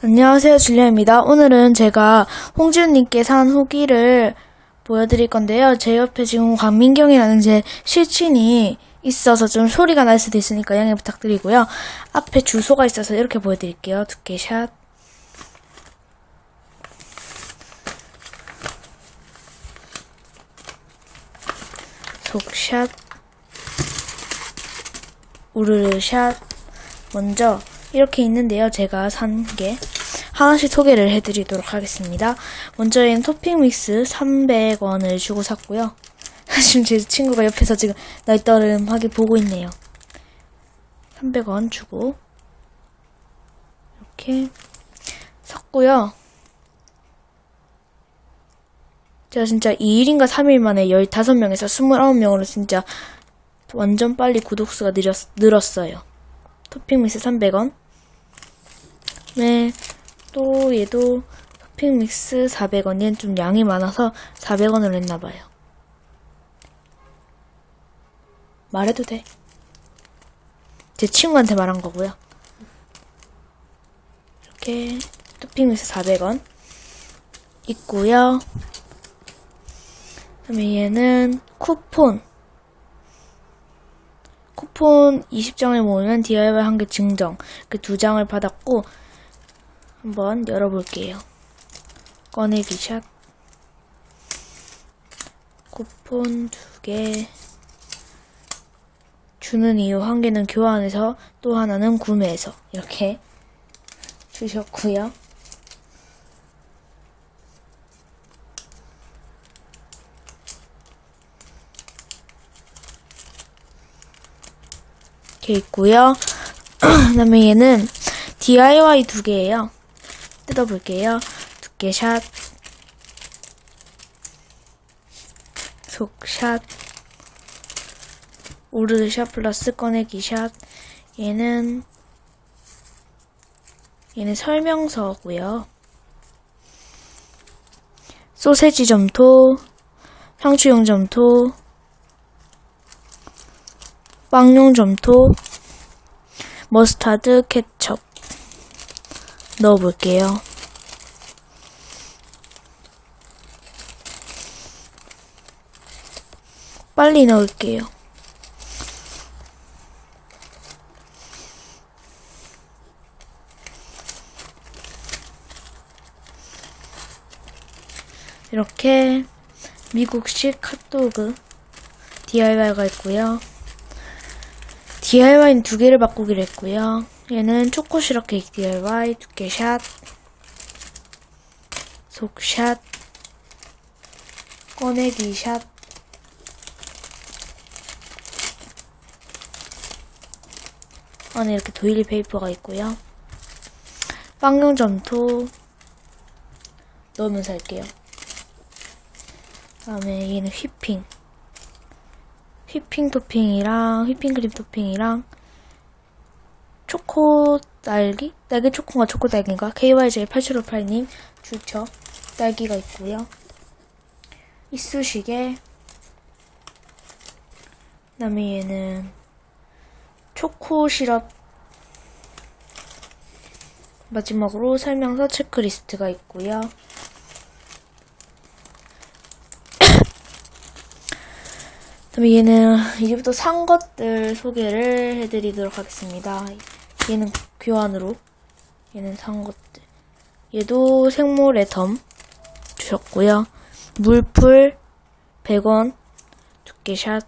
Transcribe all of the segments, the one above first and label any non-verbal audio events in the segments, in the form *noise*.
안녕하세요, 줄리아입니다. 오늘은 제가 홍지훈님께 산 후기를 보여드릴 건데요. 제 옆에 지금 광민경이라는 제 실친이 있어서 좀 소리가 날 수도 있으니까 양해 부탁드리고요. 앞에 주소가 있어서 이렇게 보여드릴게요. 두께샷. 속샷. 우르르샷. 먼저 이렇게 있는데요. 제가 산 게 하나씩 소개를 해드리도록 하겠습니다. 먼저 얘는 토핑 믹스 300원을 주고 샀고요. *laughs* 지금 제 친구가 옆에서 지금 날떠름하게 보고 있네요. 300원 주고 이렇게 샀고요. 제가 진짜 2일인가 3일 만에 15명에서 29명으로 진짜 완전 빨리 구독수가 늘었, 늘었어요. 토핑 믹스 300원. 네, 또 얘도 토핑 믹스 400원. 얘는 좀 양이 많아서 400원으로 했나봐요. 말해도 돼. 제 친구한테 말한 거고요. 이렇게 토핑 믹스 400원 있고요. 그다음에 얘는 쿠폰. 쿠폰 20장을 모으면 DIY 한 개 증정. 그 두 장을 받았고, 한번 열어볼게요. 꺼내기 샷. 쿠폰 두 개. 주는 이유 한 개는 교환해서 또 하나는 구매해서. 이렇게 주셨고요. 이렇게 있고요. *clears throat* 그다음에 얘는 DIY 두 개예요. 뜯어볼게요. 두께 샷, 속샷, 오르드 샷 플러스 꺼내기 샷. 얘는 얘는 설명서고요. 소세지 점토, 상추용 점토, 빵용 점토, 머스타드, 케첩 넣어볼게요. 빨리 넣을게요. 이렇게 미국식 핫도그 DIY가 있고요. DIY는 두 개를 바꾸기로 했고요. 얘는 초코 시럽 케이크 DIY 두께 샷, 속샷, 꺼내기 샷, 안에 이렇게 도일리 페이퍼가 있고요. 빵용 점토 넣으면서 할게요. 다음에 얘는 휘핑. 휘핑 토핑이랑 휘핑크림 토핑이랑 초코 딸기? 딸기 초코가 초코 딸기인가? KYJ8758님 주처 딸기가 있고요. 이쑤시개 그다음에 얘는 초코 시럽 마지막으로 설명서 체크리스트가 있고요. 그다음에 얘는 이제부터 산 것들 소개를 해드리도록 하겠습니다. 얘는 교환으로 얘는 산 것들. 얘도 생모레 덤 주셨고요. 물풀 100원 두께샷.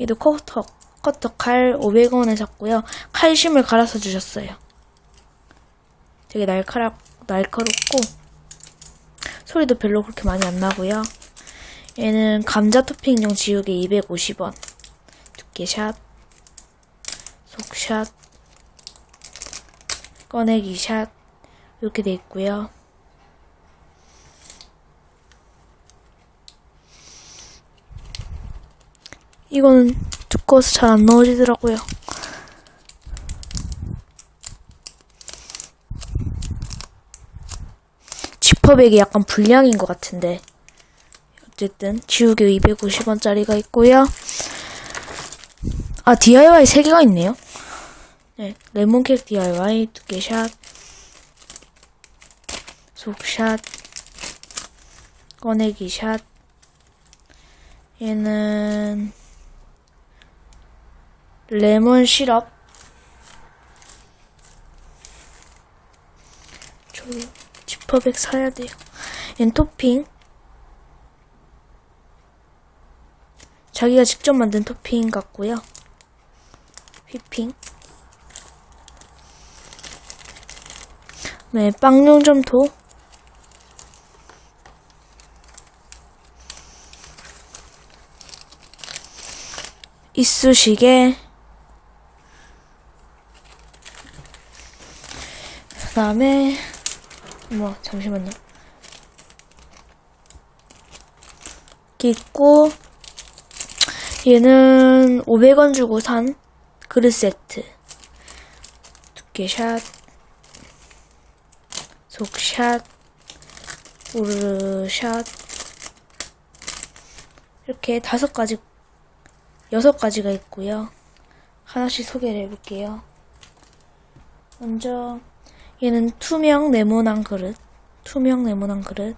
얘도 커터 커터 칼 500원에 샀고요. 칼심을 갈아서 주셨어요. 되게 날카롭 날카롭고 소리도 별로 그렇게 많이 안 나고요. 얘는 감자 토핑용 지우개 250원. 두께샷. 속샷. 꺼내기 샷. 이렇게 돼 있고요. 이거는 두꺼워서 잘 안 넣어지더라고요. 지퍼백이 약간 불량인 것 같은데. 어쨌든 지우개 250원짜리가 있고요. 아 DIY 3개가 있네요. 네, 레몬케이크 DIY, 두께 샷, 속샷, 꺼내기 샷. 얘는 레몬 시럽. 저 지퍼백 사야 돼요. 얘는 토핑. 자기가 직접 만든 토핑 같고요. 휘핑. 네, 빵용 점토. 이쑤시개. 그 다음에, 뭐, 잠시만요. 있고, 얘는 500원 주고 산 그릇 세트. 두께샷, 속샷, 우르샷. 이렇게 다섯 가지, 여섯 가지가 있고요. 하나씩 소개를 해볼게요. 먼저, 얘는 투명 네모난 그릇. 투명 네모난 그릇.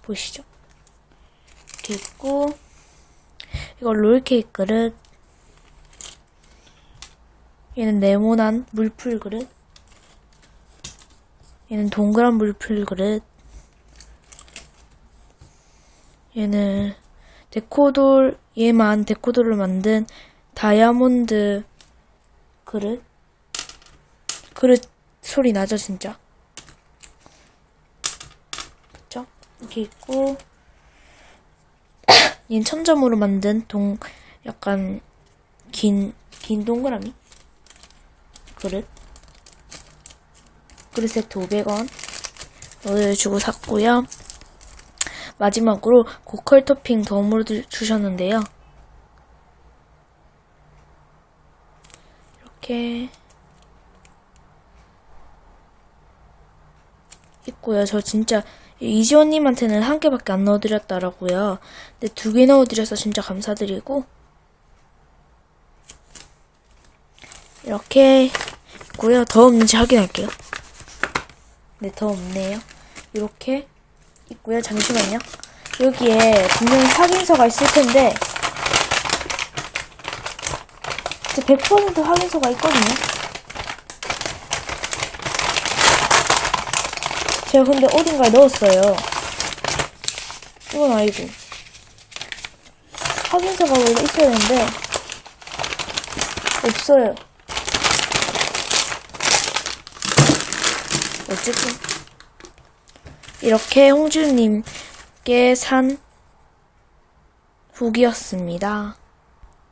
보시죠. 이렇게 있고, 이거 롤케이크 그릇. 얘는 네모난 물풀 그릇. 얘는 동그란 물풀 그릇. 얘는 데코돌, 얘만 데코돌을 만든 다이아몬드 그릇. 그릇 소리 나죠, 진짜? 그쵸? 이렇게 있고, *coughs* 얘는 천점으로 만든 동, 약간, 긴, 긴 동그라미? 그릇. 그릇 세트 500원. 을 주고 샀고요. 마지막으로 고컬 토핑 덤으로 주- 주셨는데요. 이렇게 있고요. 저 진짜 이지원님한테는 한 개밖에 안 넣어드렸다라고요. 근데 두 개 넣어드려서 진짜 감사드리고 이렇게 있고요. 더 없는지 확인할게요. 네, 더 없네요. 이렇게 있고요. 잠시만요. 여기에 분명히 확인서가 있을 텐데 진짜 100% 확인서가 있거든요. 제가 근데 어딘가에 넣었어요. 이건 아니고. 확인서가 원래 있어야 되는데 없어요. 어쨌든 이렇게 홍주님께 산 후기였습니다.